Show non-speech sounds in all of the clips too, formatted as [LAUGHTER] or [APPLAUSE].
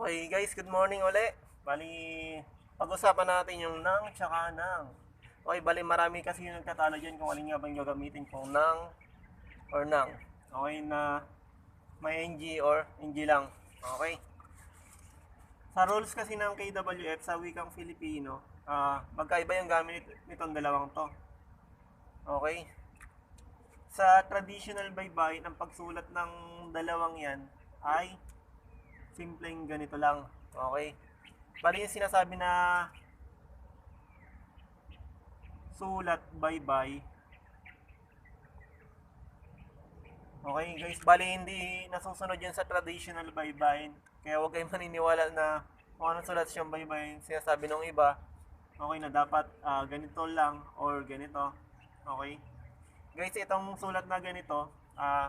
Okay guys, good morning uli. Bali, pag-usapan natin yung nang tsaka nang. Okay, bali marami kasi yung nagtatalo dyan kung alin nga bang gagamitin kung nang or nang. Okay, na may NG or NG lang. Okay. Sa rules kasi ng KWF sa wikang Filipino, ah magkaiba yung gamit nitong dalawang to. Okay. Sa traditional baybayin, ang pagsulat ng dalawang yan ay simpleng ganito lang. Okay? Bali yung sinasabi na sulat bye-bye. Okay guys, bali hindi nasusunod yun sa traditional bye-bye. Kaya huwag kayong maniniwala na kung anong sulat siyang bye-bye, sinasabi ng iba, okay na dapat ah, ganito lang or ganito. Okay? Guys, itong sulat na ganito, ah,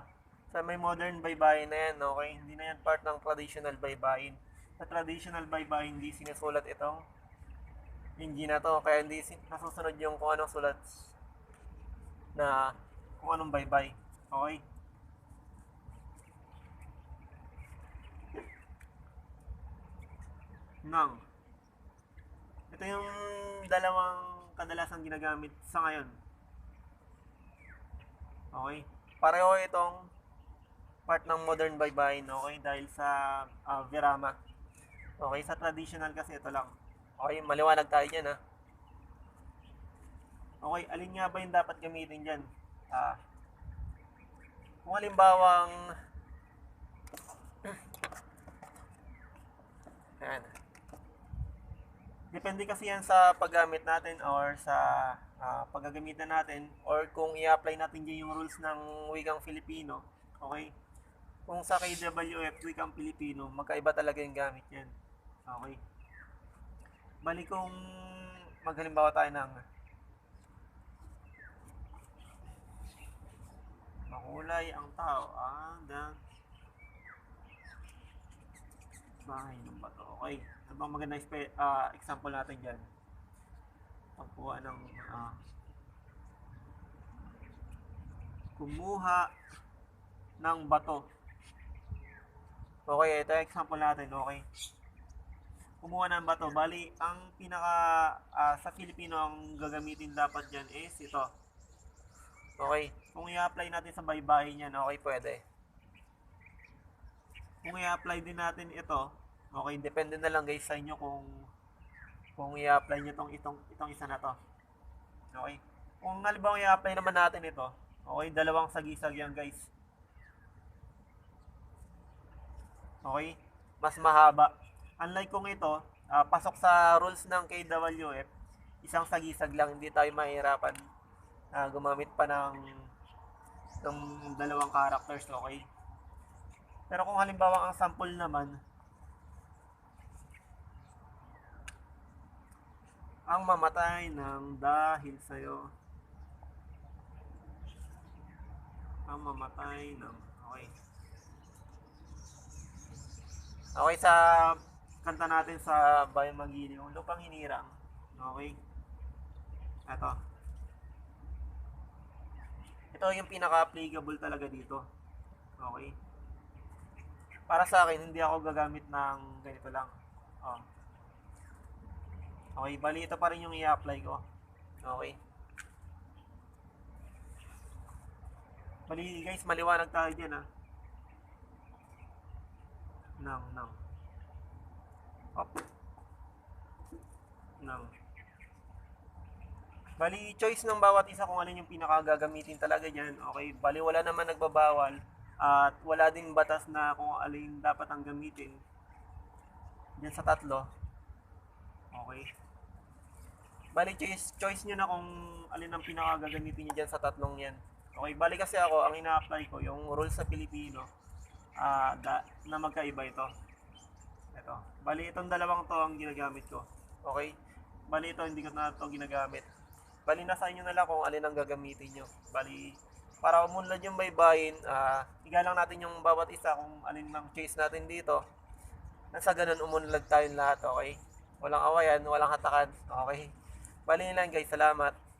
sa may modern baybayin na yan, okay? Hindi na yan part ng traditional baybayin. Sa traditional baybayin, hindi sinusulat itong hindi na to, kaya hindi nasusunod yung kung anong sulat na kung anong baybay. Okay? Nang. Ito yung dalawang kadalasan ginagamit sa ngayon. Okay? Pareho itong part ng modern baybayin, okay? Dahil sa ah, Virama. Okay, sa traditional kasi ito lang. Okay, maliwanag tayo dyan, ha? Okay, alin nga ba yung dapat gamitin dyan? Ah, kung halimbawang [CLEARS THROAT] Ayan. Depende kasi yan sa paggamit natin or sa ah, paggagamitan natin or kung i-apply natin dyan yung rules ng wikang Filipino. Okay? Kung sa KWF wikang Filipino, magkaiba talaga yung gamit yan. Okay? Bali kung maghalimbawa tayo ng makulay ang tao. Ah, the bahay ng bato. Okay. Ano bang maganda ah, example natin dyan? Pagkuha ng ah, kumuha ng bato. Okay, ito example natin. Okay. Kumuha ng bato. Bali, ang pinaka ah, sa Filipino ang gagamitin dapat dyan is ito. Okay. Kung i-apply natin sa baybayin yan, okay, pwede. Kung i-apply din natin ito, okay, depende na lang guys sa inyo kung kung i-apply nyo itong, itong, itong isa na to. Okay? Kung halimbawa i-apply naman natin ito, okay, dalawang sagisag yan guys. Okay? Mas mahaba. Unlike kung ito, ah, pasok sa rules ng KWF, isang sagisag lang, hindi tayo mahirapan na gumamit pa ng ng dalawang characters, okay? Pero kung halimbawa ang sample naman, ang mamatay ng dahil sa'yo. Ang mamatay ng, okay. Okay, sa kanta natin sa Bayan Magili, yung lupang hinirang. Okay. Ito. Ito yung pinaka-applicable talaga dito. Okay. Para sa akin, hindi ako gagamit ng ganito lang. Oh. Okay, bali ito pa rin yung i-apply ko. Okay. Bali guys, maliwanag tayo dyan ah. Nang, nang. Up. Nang. Bali, choice ng bawat isa kung alin yung pinakagagamitin talaga dyan. Okay, bali wala naman nagbabawal. At wala ding batas na kung alin dapat ang gamitin. Dyan sa tatlo. Okay. Bali, choice, choice nyo na kung alin ang pinakagagamitin nyo dyan sa tatlong yan. Okay, bali kasi ako, ang ina-apply ko, yung rules sa Pilipino, ah da, na magkaiba ito. Ito. Bali, itong dalawang to ang ginagamit ko. Okay? Bali, ito hindi ko na ito ginagamit. Bali, nasa inyo na lang kung alin ang gagamitin nyo. Bali, para umunlad yung baybayin, ah igalang natin yung bawat isa kung alin ang choice natin dito. Nasa ganun umunlad tayong lahat, okay? Walang awayan, walang hatakan, okay? Bali lang guys, salamat.